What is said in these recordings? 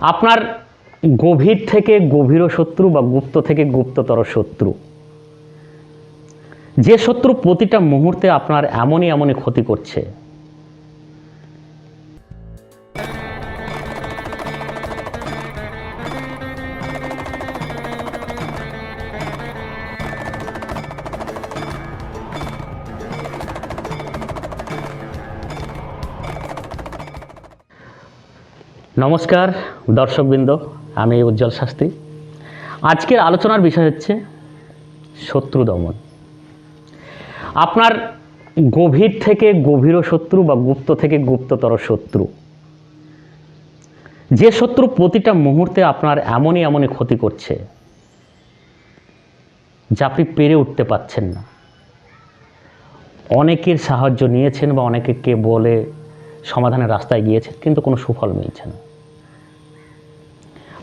আপনার গভীর থেকে গভীর শত্রু বা গুপ্ত থেকে গুপ্ততর শত্রু। যে শত্রু প্রতিটা মুহূর্তে আপনার এমনই এমনই ক্ষতি করছে। নমস্কার, দর্শকবৃন্দ, আমি উজ্জ্বল শাস্ত্রী। আজকের আলোচনার বিষয় হচ্ছে শত্রু দমন। আপনার গভীর থেকে গভীর শত্রু বা গুপ্ত থেকে গুপ্ততর শত্রু। যে শত্রু প্রতিটা মুহূর্তে আপনার এমনই এমনই ক্ষতি করছে, যা আপনি পেরে উঠতে পাচ্ছেন না। অনেকের সাহায্য নিয়েছেন বা অনেকে কে বলে সমাধানের রাস্তায় গিয়েছেন, কিন্তু কোনো সুফল মিলছে না।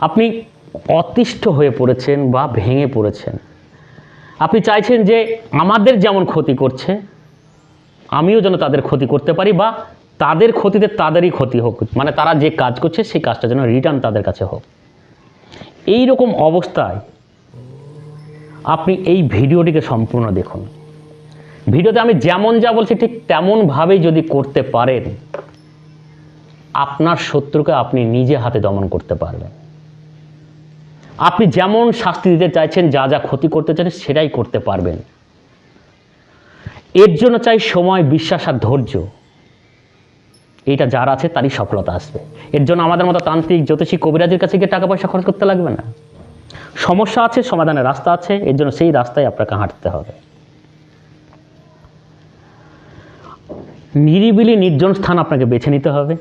আপনি অতিষ্ঠ হয়ে পড়েছেন বা ভেঙে পড়েছেন। আপনি চাইছেন যে আমাদের যেমন ক্ষতি করছে, আমিও যেন তাদের ক্ষতি করতে পারি বা তাদের ক্ষতিতে তাদেরই ক্ষতি হোক মানে তারা যে কাজ করছে সেই কাজটা যেন রিটার্ন তাদের কাছে হোক। এই রকম অবস্থায় আপনি এই ভিডিওটিকে সম্পূর্ণ দেখুন। ভিডিওতে আমি যেমন যা বলছি ঠিক তেমনভাবেই যদি করতে পারেন, আপনার শত্রুকে আপনি নিজে হাতে দমন করতে পারবেন। আপনি যেমন শাস্তি দিতে চাইছেন, যা যা ক্ষতি করতে চান সেটাই করতে পারবেন। এর জন্য চাই সময়, বিশ্বাস আর ধৈর্য। এইটা যার আছে, তারই সফলতা আসবে। এর জন্য আমাদের মতো তান্ত্রিক, জ্যোতিষী, কবিরাজের কাছে গিয়ে টাকা পয়সা খরচ করতে লাগবে না। সমস্যা আছে সমাধানের রাস্তা আছে, এর জন্য সেই রাস্তায় আপনাকে হাঁটতে হবে। নিরিবিলি নির্জন স্থান আপনাকে বেছে নিতে হবে।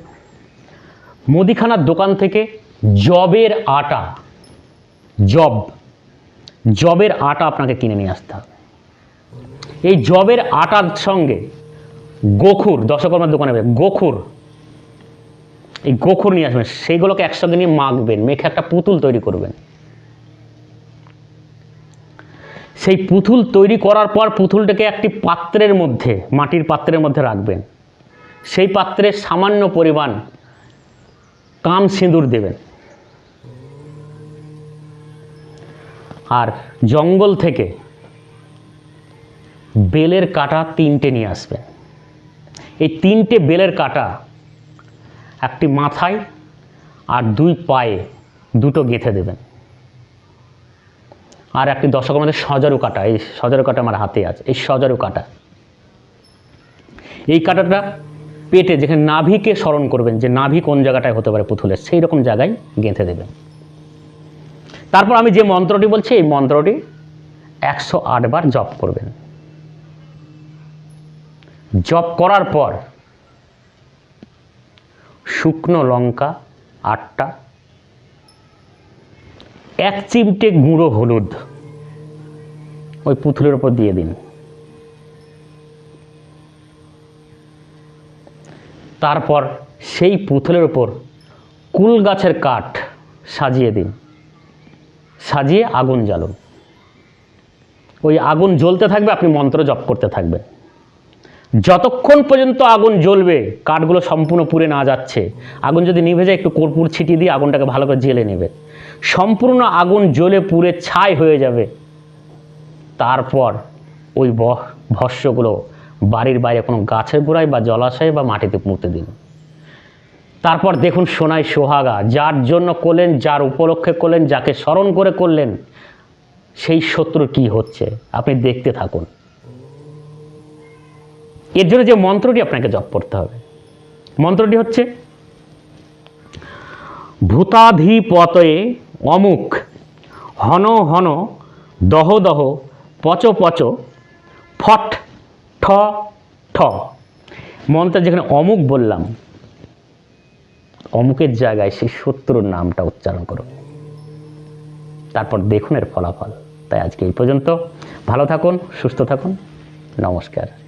মুদিখানার দোকান থেকে জবের আটা জব। জবের আটা আপনাকে কিনে নিয়ে আসতে হবে। এই জবের আটার সঙ্গে গোখুর দশকর্মার দোকানে গোখুর। এই গোখুর নিয়ে আসবেন, সেইগুলোকে একসঙ্গে নিয়ে মাখবেন, মেখে একটা পুতুল তৈরি করবেন। সেই পুতুল তৈরি করার পর পুতুলটাকে একটি পাত্রের মধ্যে, মাটির পাত্রের মধ্যে রাখবেন। সেই পাত্রে সামান্য পরিমাণ কাম সিঁদুর দেবেন। আর জঙ্গল থেকে বেলের কাটা তিনটে নিয়ে আসবেন এই তিনটে বেলের কাটা একটি মাথায় আর দুই পায়ে দুটো গেঁথে দেবেন। আর একটি দশকের মধ্যে সজারু কাটা, এই সজারু কাটা আমার হাতে আছে, এই সজারু কাটা। এই কাটাটা পেটে যেখানে নাভিকে স্মরণ করবেন, যে নাভি কোন জায়গাটায় হতে পারে পুতুলের সেই রকম জায়গায় গেঁথে দেবেন। তারপর আমি যে মন্ত্রটি বলছি, এই মন্ত্রটি একশো বার জপ করবেন। জপ করার পর শুকনো লঙ্কা আটটা, এক চিমটে গুঁড়ো হলুদ ওই পুতুলের ওপর দিয়ে দিন। তারপর সেই পুতুলের ওপর কুল গাছের কাঠ সাজিয়ে দিন। সাজিয়ে আগুন জ্বালুন। ওই আগুন জ্বলতে থাকবে, আপনি মন্ত্র জপ করতে থাকবেন যতক্ষণ পর্যন্ত আগুন জ্বলবে, কাঠগুলো সম্পূর্ণ পুড়ে না যাচ্ছে, আগুন যদি নিভে যায়, একটু কর্পূর ছিটিয়ে দিয়ে আগুনটাকে ভালো করে জেলে নেবে। সম্পূর্ণ আগুন জ্বলে পুড়ে ছাই হয়ে যাবে। তারপর ওই ভস্যগুলো বাড়ির বাইরে কোনো গাছের গোড়ায় বা জলাশয়ে বা মাটিতে পুঁতে দিন। তারপর দেখুন সোনায় সোহাগা, যার জন্য করলেন, যার উপলক্ষে করলেন, যাকে স্মরণ করে করলেন, সেই শত্রু কি হচ্ছে? আপনি দেখতে থাকুন। এর জন্য যে মন্ত্রটি আপনাকে জপ করতে হবে, মন্ত্রটি হচ্ছে, ভূতাধিপতয়ে অমুক হন হন দহ দহ পচ পচ ফট ঠ ঠ। মন্ত্রে যেখানে অমুক বললাম অমুকের জায়গায় সেই শত্রুর নামটা উচ্চারণ করুন। তারপর দেখুন এর ফলাফল। তাই আজকে এই পর্যন্ত ভালো থাকুন, সুস্থ থাকুন। নমস্কার।